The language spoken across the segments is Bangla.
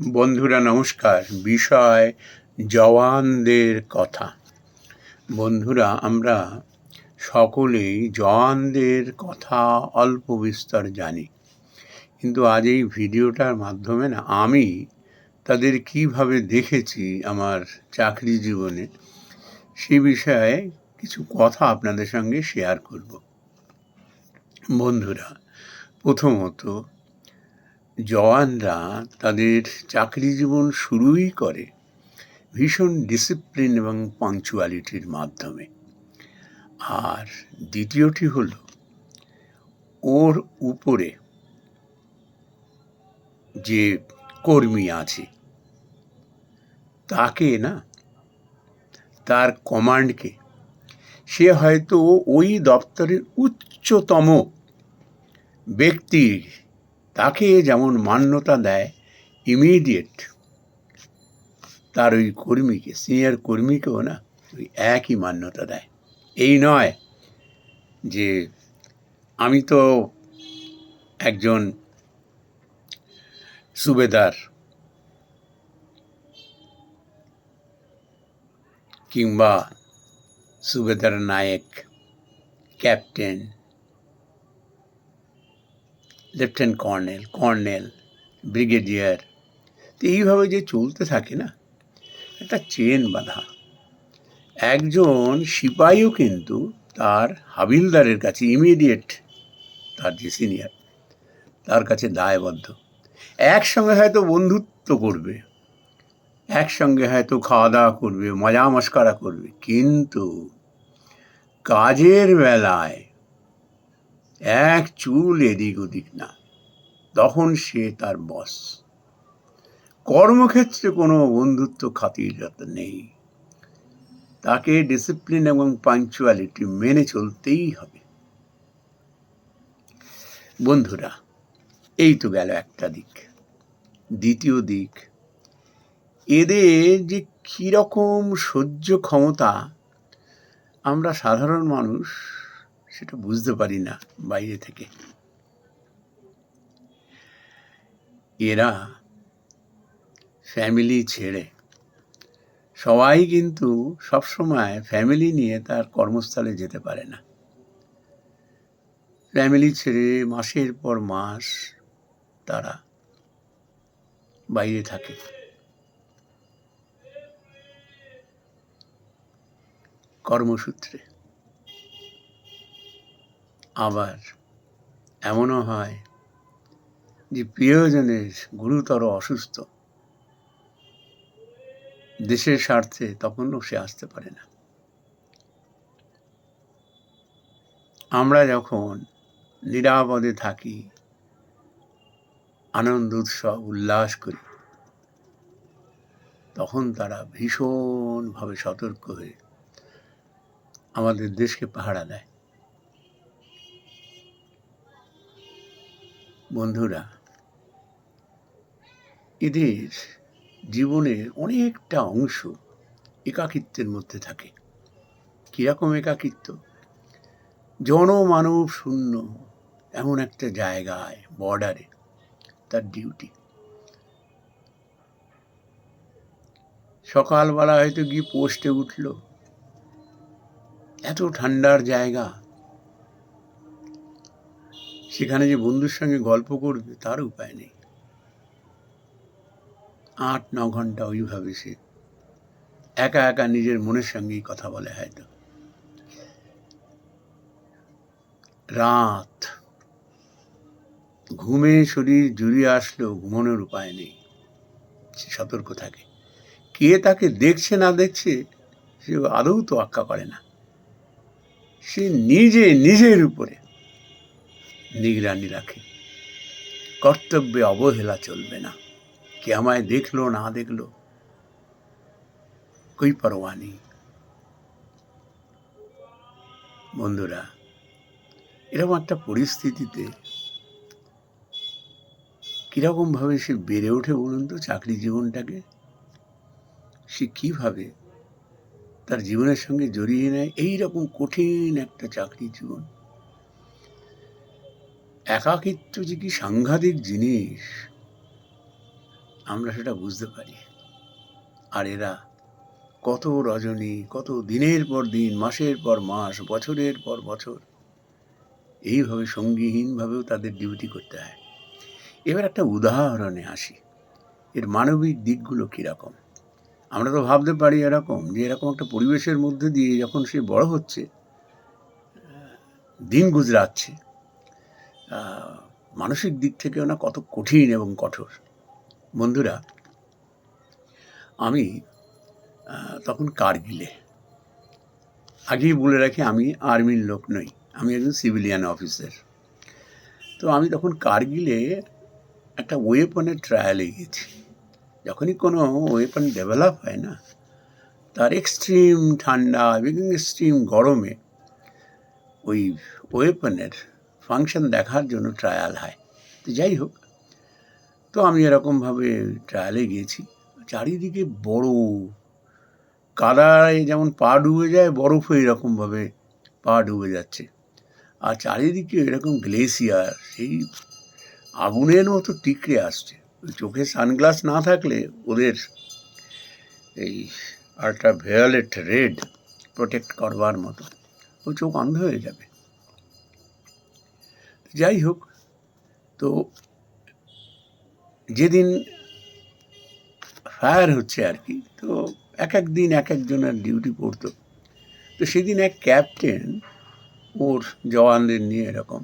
বন্ধুরা নমস্কার। বিষয় জওয়ানদের কথা। বন্ধুরা, আমরা সকলেই জওয়ানদের কথা অল্প বিস্তর জানি। কিন্তু আজ এই ভিডিওটার মাধ্যমে না, আমি তাদের কীভাবে দেখেছি আমার চাকরি জীবনে, সে বিষয়ে কিছু কথা আপনাদের সঙ্গে শেয়ার করব। বন্ধুরা, প্রথমত জওয়ানরা তাদের চাকরি জীবন শুরুই করে ভীষণ ডিসিপ্লিন এবং পাংচুয়ালিটির মাধ্যমে। আর দ্বিতীয়টি হলো, ওর উপরে যে কর্মী আছে, তাকে না তার কমান্ডকে সে হয়তো ওই দপ্তরের উচ্চতম ব্যক্তি তাকে যেমন মান্যতা দেয় ইমিডিয়েট তার ওই কর্মীকে সিনিয়র কর্মীকেও না, ওই একই মান্যতা দেয়। এই নয় যে আমি তো একজন সুবেদার কিংবা সুবেদার নায়ক captain lieutenant colonel colonel brigadier তো এইভাবে যে চলতে থাকে না, একটা চেন বাঁধা। একজন সিপাহীও কিন্তু তার হাবিলদারের কাছে ইমিডিয়েট তার যে সিনিয়র তার কাছে দায়বদ্ধ। একসঙ্গে হয়তো বন্ধুত্ব করবে, একসঙ্গে হয়তো খাওয়া দাওয়া করবে মজা মস্করা করবে, কিন্তু কাজের বেলায় এক চুল এদিক ওদিক না। তখন সে তার বস কর্মক্ষেত্রে কোনো বন্ধুত্ব খাতির নেই। তাকে ডিসিপ্লিন এবং পাঞ্চুয়ালিটি মেনে চলতেই হবে। বন্ধুরা, এই তো গেল একটা দিক। দ্বিতীয় দিক, এদের যে কীরকম সহ্য ক্ষমতা, আমরা সাধারণ মানুষ সেটা বুঝতে পারি না বাইরে থেকে। এরা ফ্যামিলি ছেড়ে, সবাই কিন্তু সবসময় ফ্যামিলি নিয়ে তার কর্মস্থলে যেতে পারে না। ফ্যামিলি ছেড়ে মাসের পর মাস তারা বাইরে থাকে। কর্মসূত্রে। আবার এমনও হয় যে প্রিয়জনের গুরুতর অসুস্থ। দেশের স্বার্থে তখনও সে আসতে পারে না। আমরা যখন নিরাপদে থাকি, আনন্দ, উৎসব, উল্লাস করি, তখন তারা ভীষণভাবে সতর্ক হয়ে আমাদের দেশকে পাহারা দেয়। বন্ধুরা, এদের জীবনের অনেকটা অংশ একাকিত্বের মধ্যে থাকে। কীরকম একাকিত্ব? জনমানব শূন্য এমন একটা জায়গায় বর্ডারে তার ডিউটি সকালবেলা হয়তো গিয়ে পোস্টে উঠল। এত ঠান্ডার জায়গা সেখানে যে বন্ধুর সঙ্গে গল্প করবে, তার উপায় নেই। আট, ন ঘণ্টা ওইভাবে সে একা একা নিজের মনের সঙ্গেই কথা বলে হয়তো। রাত। ঘুমে শরীর জুড়িয়ে আসলেও ঘুমানোর উপায় নেই। সে সতর্ক থাকে। কে তাকে দেখছে না দেখছে সে আদৌ তো আক্কা করে না। সে নিজে, নিজের উপরে নিগরানি রাখে। কর্তব্যে অবহেলা চলবে না। কে আমায় দেখল, না দেখল, কই পরোয়া নেই বন্ধুরা, এরকম একটা পরিস্থিতিতে কীরকমভাবে সে বেড়ে ওঠে বলুন তো চাকরি জীবনটাকে? সে কীভাবে তার জীবনের সঙ্গে জড়িয়ে নেয়? এই রকম কঠিন একটা চাকরি জীবন। একাকিত্ব যে কি সাংঘাতিক জিনিস, আমরা সেটা বুঝতে পারি। আর এরা কত রজনী, কত দিনের পর দিন, মাসের পর মাস, বছরের পর বছর এইভাবে সঙ্গীহীনভাবেও তাদের ডিউটি করতে হয়। এবার একটা উদাহরণে আসি। এর মানবিক দিকগুলো কীরকম? আমরা তো ভাবতে পারি এরকম যে এরকম একটা পরিবেশের মধ্যে দিয়ে যখন সে বড় হচ্ছে, দিন গুজরাচ্ছে মানসিক দিক থেকেও না কত কঠিন এবং কঠোর। বন্ধুরা, আমি তখন কার্গিলে। আগেই বলে রাখি, আমি আর্মির লোক নই, আমি একজন সিভিলিয়ান অফিসার। তো আমি তখন কার্গিলে একটা ওয়েপনের ট্রায়ালে গেছি যখনই কোনো ওয়েপন ডেভেলপ হয় না, তার এক্সট্রিম ঠান্ডা এবং এক্সট্রিম গরমে ওই ওয়েপনের ফাংশন দেখার জন্য ট্রায়াল হয়। তো যাই হোক, তো আমি এরকমভাবে ট্রায়ালে গিয়েছি চারিদিকে বড়, কাদায় যেমন পা ডুবে যায়, বরফও এরকমভাবে পা ডুবে যাচ্ছে। আর চারিদিকে এরকম গ্লেসিয়ার সেই আগুনের মতো টিকরে আসছে। চোখে সানগ্লাস না থাকলে ওদের এই আল্ট্রা ভায়োলেট রেড প্রোটেক্ট করবার মতো। ও চোখ অন্ধ হয়ে যাবে। যাই হোক, তো যেদিন ফায়ার হচ্ছে আর কি, তো এক এক দিন এক একজনের ডিউটি পড়তো। তো সেদিন এক ক্যাপ্টেন ওর জওয়ানদের নিয়ে এরকম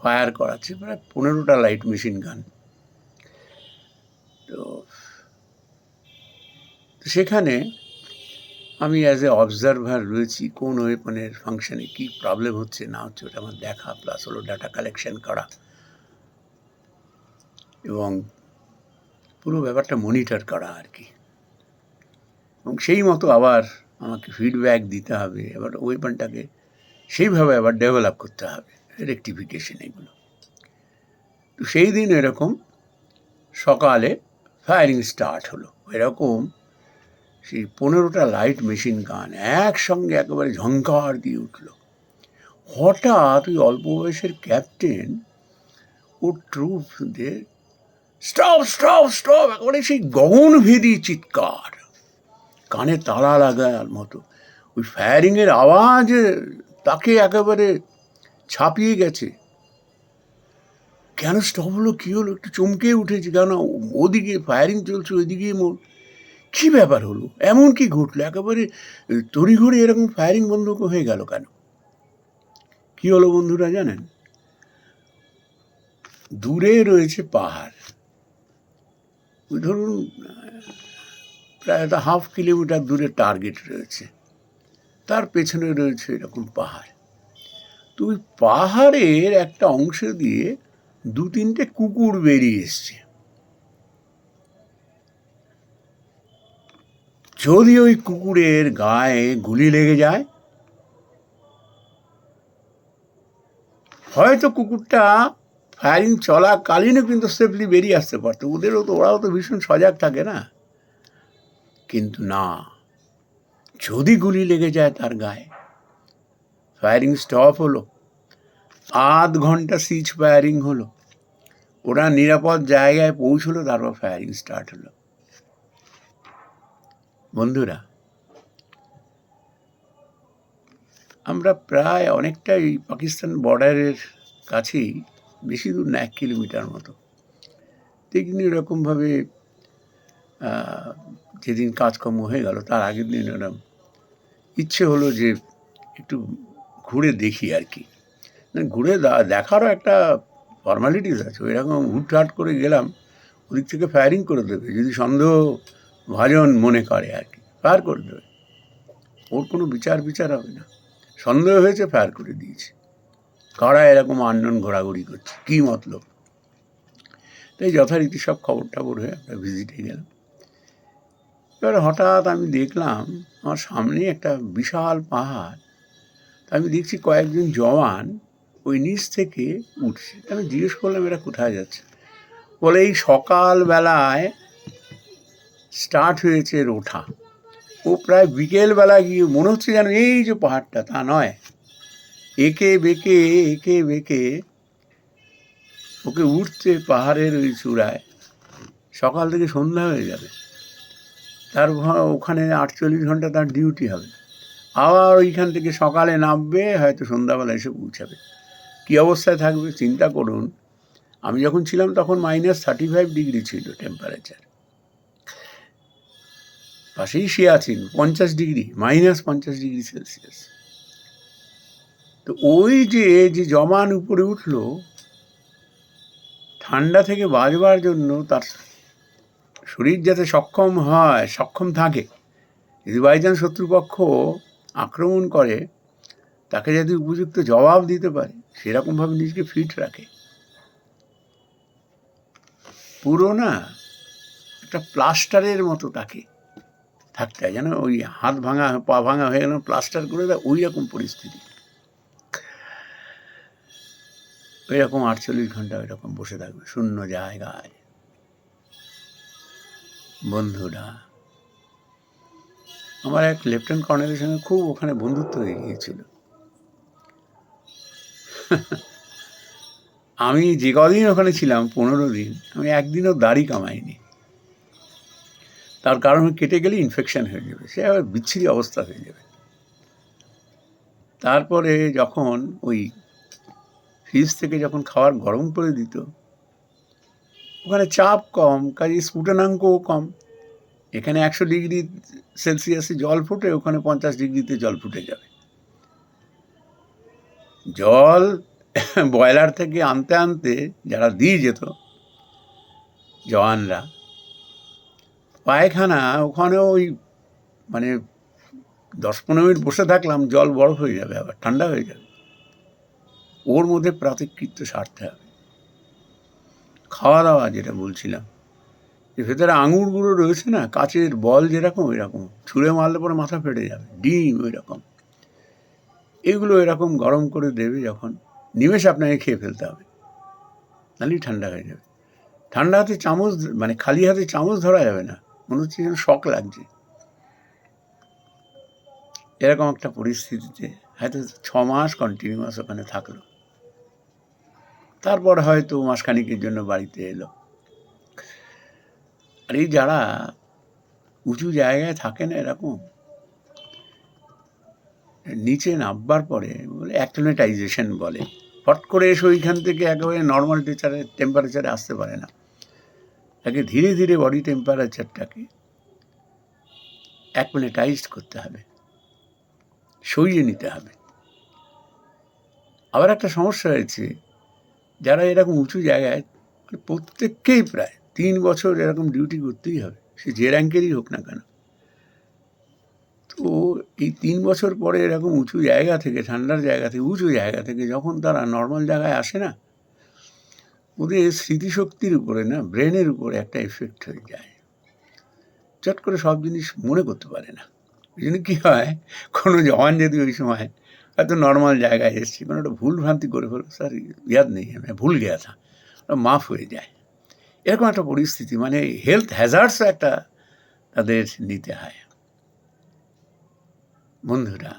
ফায়ার করাচ্ছে, প্রায় পনেরোটা লাইট মেশিন গান তো সেখানে আমি অ্যাজ এ অবজারভার রয়েছি, কোন ওয়েপনের ফাংশনে কী প্রবলেম হচ্ছে, না হচ্ছে, ওটা আমার দেখা প্লাস হলো ডাটা কালেকশন করা। এবং পুরো ব্যাপারটা মনিটর করা আর কি। এবং সেই মতো আবার আমাকে ফিডব্যাক দিতে হবে এবার ওয়েপনটাকে সেইভাবে আবার ডেভেলপ করতে হবে রেকটিফিকেশন এগুলো। তো সেই দিন এরকম সকালে ফায়ারিং স্টার্ট হলো। এরকম সেই পনেরোটা লাইট মেশিন গান একসঙ্গে একেবারে ঝঙ্কার দিয়ে উঠল। হঠাৎ ওই অল্প বয়সের ক্যাপ্টেন ওর ট্রুপদের স্টপ স্টপ স্টপ একেবারে সেই গগনভেদী চিৎকার। কানে তালা লাগার মতো। ওই ফায়ারিংয়ের আওয়াজ তাকে একেবারে ছাপিয়ে গেছে। কেন স্টপ হলো? কী হলো? একটু চমকে উঠেছে। কেন ওদিকে ফায়ারিং চলছে ওইদিকে মোর কী ব্যাপার হলো? এমন কি ঘটলো? একেবারে তড়িঘড়ি এরকম ফায়ারিং বন্ধ হয়ে গেল কেন? কি হলো বন্ধুরা জানেন? দূরে রয়েছে পাহাড়। ধরুন, প্রায় একটা হাফ কিলোমিটার দূরে টার্গেট রয়েছে। তার পেছনে রয়েছে এরকম পাহাড়। তো ওই পাহাড়ের একটা অংশ দিয়ে দু তিনটে কুকুর বেরিয়ে এসছে। যদি ওই কুকুরের গায়ে গুলি লেগে যায়, হয়তো কুকুরটা ফায়ারিং চলাকালীনও কিন্তু সেফলি বেরিয়ে আসতে পারতো। ওদেরও তো, ওরাও তো ভীষণ সজাগ থাকে না? কিন্তু না। যদি গুলি লেগে যায় তার গায়ে, ফায়ারিং স্টপ হলো। আধ ঘণ্টা সিজ ফায়ারিং হলো। ওরা নিরাপদ জায়গায় পৌঁছলো, তারপর ফায়ারিং স্টার্ট হলো। বন্ধুরা, আমরা প্রায় অনেকটাই পাকিস্তান বর্ডারের কাছেই, বেশি দূর না, এক কিলোমিটার মতো। দেখনি এরকমভাবে যেদিন কাজকর্ম হয়ে গেল, তার আগের দিন এরকম ইচ্ছে হলো যে একটু ঘুরে দেখি আর কি। ঘুরে দেখারও একটা ফর্মালিটিস আছে। ওই রকম হুটহাট করে গেলাম, ওদিক থেকে ফায়ারিং করে দেবে। যদি সন্দেহ ভাজন মনে করে আর কি ফায়ার করে দেবে ওর কোনো বিচার বিচার হবে না। সন্দেহ হয়েছে ফায়ার করে দিয়েছে। কারা এরকম আন্দোলন ঘোরাঘুরি করছে, কী মতলব? তাই যথারীতি সব খবর টবর হয়ে আমরা ভিজিটে গেলাম। এবার হঠাৎ আমি দেখলাম, আমার সামনে একটা বিশাল পাহাড়। আমি দেখছি কয়েকজন জওয়ান ওই নিচ থেকে উঠছে। আমি জিজ্ঞেস করলাম, এরা কোথায় যাচ্ছে? বলে, এই সকালবেলায় স্টার্ট হয়েছে এর ওঠা ও প্রায় বিকেলবেলা গিয়ে মনে হচ্ছে যেন এই যে পাহাড়টা, তা নয়। একে বেঁকে একে বেঁকে ওকে উঠতে পাহাড়ের ওই চূড়ায়। সকাল থেকে সন্ধ্যা হয়ে যাবে। তার ওখানে আটচল্লিশ ঘণ্টা তার ডিউটি হবে। আবার ওইখান থেকে সকালে নামবে, হয়তো সন্ধ্যাবেলা এসে পৌঁছাবে। কী অবস্থায় থাকবে, চিন্তা করুন। আমি যখন ছিলাম তখন মাইনাস থার্টি ফাইভ ডিগ্রি ছিল টেম্পারেচার পাশেই সে আছেন পঞ্চাশ ডিগ্রি মাইনাস পঞ্চাশ ডিগ্রি সেলসিয়াস তো ওই যে যে জমান উপরে উঠল, ঠান্ডা থেকে বাঁচবার জন্য তার শরীর যাতে সক্ষম হয়, সক্ষম থাকে, যদি বাইচান্স শত্রুপক্ষ আক্রমণ করে, তাকে যদি উপযুক্ত জবাব দিতে পারে, সেরকমভাবে নিজেকে ফিট রাখে। পুরো না, একটা প্লাস্টারের মতো তাকে। থাকতে হয়। যেন ওই হাত ভাঙা, পা ভাঙা হয়ে গেল, প্লাস্টার করে দেয়, ওই রকম পরিস্থিতি। ওই রকম আটচল্লিশ ঘণ্টা ওই রকম বসে থাকবে, শূন্য জায়গায়। বন্ধুরা, আমার এক লেফটেন্যান্ট কর্নেলের সঙ্গে খুব ওখানে বন্ধুত্ব হয়ে গিয়েছিল। আমি যে কদিন ওখানে ছিলাম, পনেরো দিন, আমি একদিনও দাড়ি কামাইনি। তার কারণে কেটে গেলে ইনফেকশান হয়ে যাবে। সে আবার বিচ্ছিরি অবস্থা হয়ে যাবে। তারপরে যখন ওই ফ্রিজ থেকে যখন খাবার গরম করে দিত, ওখানে চাপ কম কাজে স্ফুটনাঙ্কও কম। এখানে একশো ডিগ্রি সেলসিয়াসে জল ফুটে, ওখানে পঞ্চাশ ডিগ্রিতে জল ফুটে যাবে। জল বয়লার থেকে আনতে আনতে যারা দিয়ে যেত, জওয়ানরা পায়খানা, ওখানে ওই মানে দশ পনেরো মিনিট বসে থাকলাম, জল বরফ হয়ে যাবে আবার, ঠান্ডা হয়ে যাবে। ওর মধ্যে প্রাতিকৃত্য সারতে হবে। খাওয়া দাওয়া যেটা বলছিলাম যে ভেতরে আঙুরগুলো রয়েছে না, কাচের বল যেরকম এরকম ছুঁড়ে মারলে পরে মাথা ফেটে যাবে, ডিম ওই রকম এগুলো এরকম গরম করে দেবে যখন, নিমেষ আপনাকে খেয়ে ফেলতে হবে নাহলেই ঠান্ডা হয়ে যাবে। ঠান্ডা হাতে চামচ মানে খালি হাতে চামচ ধরা যাবে না। মনে হচ্ছে যেন শখ লাগছে। এরকম একটা পরিস্থিতিতে হয়তো ছ মাস কন্টিনিউয়াস ওখানে থাকল। তারপর হয়তো মাসখানিকের জন্য বাড়িতে এলো। আর এই যারা উঁচু জায়গায় থাকে না এরকম, নিচে নামবার পরে বলে বলে। ফট করে এসে ওইখান থেকে একেবারে নর্মাল টেচারে টেম্পারেচারে আসতে পারে না। তাকে ধীরে ধীরে বডি টেম্পারেচারটাকে অ্যাকোনেটাইজড করতে হবে সইয়ে নিতে হবে। আবার একটা সমস্যা হয়েছে, যারা এরকম উঁচু জায়গায়, প্রত্যেককেই প্রায় তিন বছর এরকম ডিউটি করতেই হবে, সে যে র্যাঙ্কেরই হোক না কেন। তো এই তিন বছর পরে এরকম উঁচু জায়গা থেকে, ঠান্ডার জায়গা থেকে, উঁচু জায়গা থেকে যখন তারা নর্মাল জায়গায় আসে না ওদের স্মৃতিশক্তির উপরে না, ব্রেনের উপরে একটা এফেক্ট হয়ে যায়। চট করে সব জিনিস মনে করতে পারে না। ওই জন্য কী হয়, কোনো জওয়ান যদি ওই সময় হয়তো নর্মাল জায়গায় এসেছি, কোনো একটা ভুল ভ্রান্তি করে ফেলো, স্যার, ইয়াদ নেই, আমি ভুল গেয়া থা ওটা মাফ হয়ে যায়। এরকম একটা পরিস্থিতি মানে হেলথ হ্যাজার্ডসও একটা তাদের নিতে হয়। বন্ধুরা,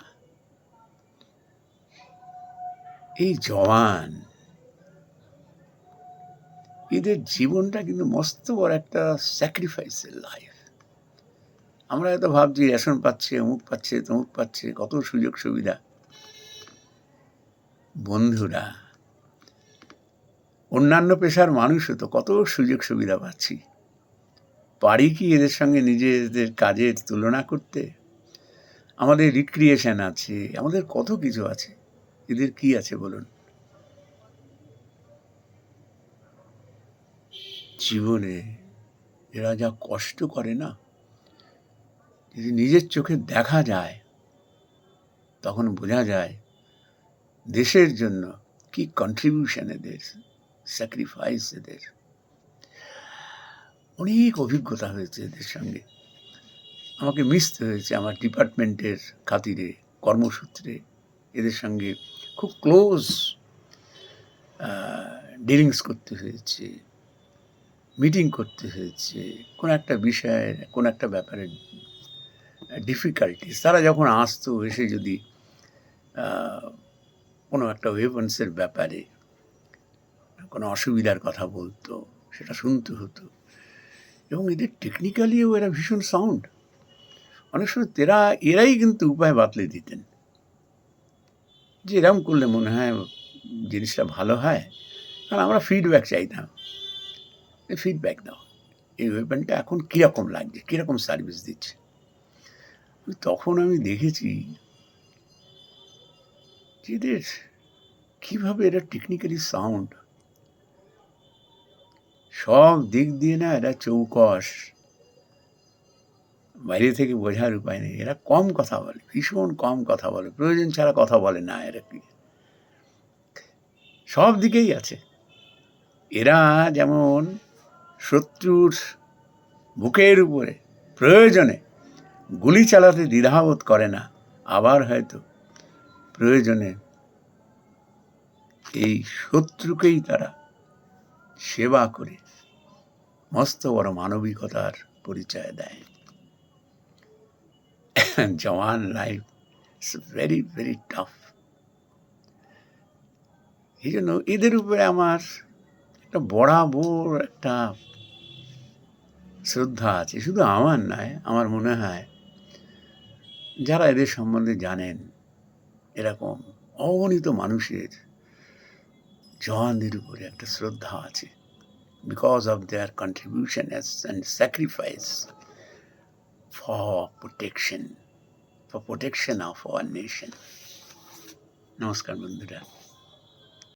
এই জওয়ান এদের জীবনটা কিন্তু মস্ত বড় একটা স্যাক্রিফাইসের লাইফ আমরা হয়তো ভাবছি, রেশন পাচ্ছে, অমুক পাচ্ছে, তমুক পাচ্ছে, কত সুযোগ সুবিধা। বন্ধুরা, অন্যান্য পেশার মানুষও তো কত সুযোগ সুবিধা পাচ্ছি। পারি কি এদের সঙ্গে নিজেদের কাজের তুলনা করতে? আমাদের রিক্রিয়েশন আছে, আমাদের কত কিছু আছে। এদের কি আছে বলুন? জীবনে এরা যা কষ্ট করে না, যদি নিজের চোখে দেখা যায়, তখন বোঝা যায় দেশের জন্য কি কন্ট্রিবিউশন এদের স্যাক্রিফাইস এদের। অনেক অভিজ্ঞতা হয়েছে এদের সঙ্গে। আমাকে মিশতে হয়েছে আমার ডিপার্টমেন্টের খাতিরে, কর্মসূত্রে। এদের সঙ্গে খুব ক্লোজ ডিলিংস করতে হয়েছে। মিটিং করতে হয়েছে, কোনো একটা বিষয়ে কোনো একটা ব্যাপারে ডিফিকাল্টিস তারা যখন আসতো, এসে যদি কোনো একটা ওয়েপন্সের ব্যাপারে কোনো অসুবিধার কথা বলতো, সেটা শুনতে হতো। এবং এদের টেকনিক্যালিও এরা ভীষণ সাউন্ড অনেক সময় তেরা এরাই কিন্তু উপায় বাতলে দিতেন। যে এরম করলে মনে হয়, জিনিসটা ভালো হয়। কারণ আমরা ফিডব্যাক চাইতাম। ফিডব্যাক দাও। এই ওয়েপনটা এখন কীরকম লাগছে? কীরকম সার্ভিস দিচ্ছে? তখন আমি দেখেছি যে এদের কীভাবে এরা টেকনিক্যালি সাউন্ড সব দিক দিয়ে না এরা চৌকস। বাইরে থেকে বোঝার উপায় নেই। এরা কম কথা বলে, ভীষণ কম কথা বলে, প্রয়োজন ছাড়া কথা বলে না এরা। কি সব দিকেই আছে। এরা যেমন শত্রুর বুকের উপরে, প্রয়োজনে গুলি চালাতে দ্বিধাবোধ করে না, আবার হয়তো প্রয়োজনে এই শত্রুকেই তারা সেবা করে, মস্ত বড় মানবিকতার পরিচয় দেয়। Jawan life it's very very tough. এই জন্য এদের উপরে আমার একটা বরাবর একটা শ্রদ্ধা আছে, শুধু আমার নয়, আমার মনে হয় যারা এদের সম্বন্ধে জানেন, এরকম অগণিত মানুষের জওয়ানদের উপরে একটা শ্রদ্ধা আছে। Because of their contribution and sacrifice for protection for protection of our nation নমস্কার বন্ধুরা।